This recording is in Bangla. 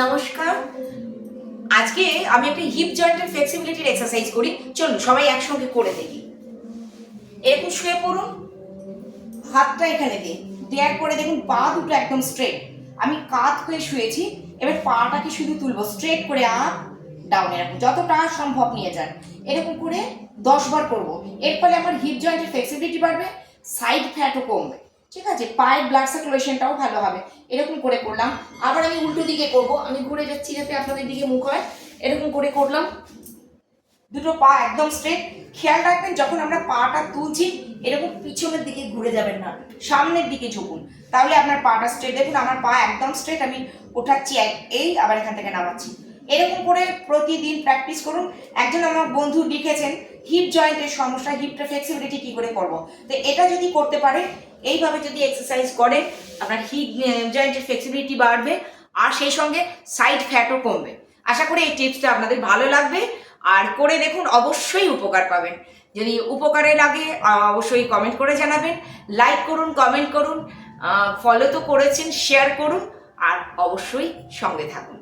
নমস্কার। আজকে আমি একটা হিপ জয়েন্টের ফ্লেক্সিবিলিটির এক্সারসাইজ করি। চলুন, সবাই একসঙ্গে করে দেখি। এরকম শুয়ে পড়ুন। হাতটা এখানে দিন। দেওয়ার পরে দেখুন, পা দুটো একদম স্ট্রেট আমি কাত হয়ে শুয়েছি। এবার পাটাকে শুধু তুলবো স্ট্রেট করে আপ ডাউন এরকম যতটা সম্ভব নিয়ে যান। এরকম করে দশ বার করব। এর ফলে আমার হিপ জয়েন্টের ফ্লেক্সিবিলিটি বাড়বে সাইড ফ্যাটও কমবে। ঠিক আছে? পায়ের ব্লাড সার্কুলেশনটাও ভালো হবে। এরকম করে করলাম। আবার আমি উল্টো দিকে করব। আমি ঘুরে যাচ্ছি যাতে আপনাদের দিকে মুখ হয়। এরকম করে করলাম। দুটো পা একদম স্ট্রেট খেয়াল রাখবেন, যখন আমরা পাটা তুলছি, এরকম পিছনের দিকে ঘুরে যাবেন না। সামনের দিকে ঝুঁকুন। তাহলে আপনার পাটা স্ট্রেট দেখুন, আমার পা একদম স্ট্রেট আমি ওঠাচ্ছি এই, আবার এখান থেকে নামাচ্ছি। এরকম করে প্রতিদিন প্র্যাকটিস করুন। একজন আমার বন্ধু লিখেছেন হিপ জয়েন্টের সমস্যা হিপটা ফ্লেক্সিবিলিটি কী করে করব? তো এটা যদি করতে পারে, এইভাবে যদি এক্সারসাইজ করে, আপনার হিপ জয়েন্টের ফ্লেক্সিবিলিটি বাড়বে, আর সেই সঙ্গে সাইড ফ্যাটও কমবে। আশা করি এই টিপসটা আপনাদের ভালো লাগবে। আর করে দেখুন, অবশ্যই উপকার পাবেন। যদি উপকারে লাগে অবশ্যই কমেন্ট করে জানাবেন। লাইক করুন কমেন্ট করুন। ফলো তো করেছেন শেয়ার করুন। আর অবশ্যই সঙ্গে থাকুন।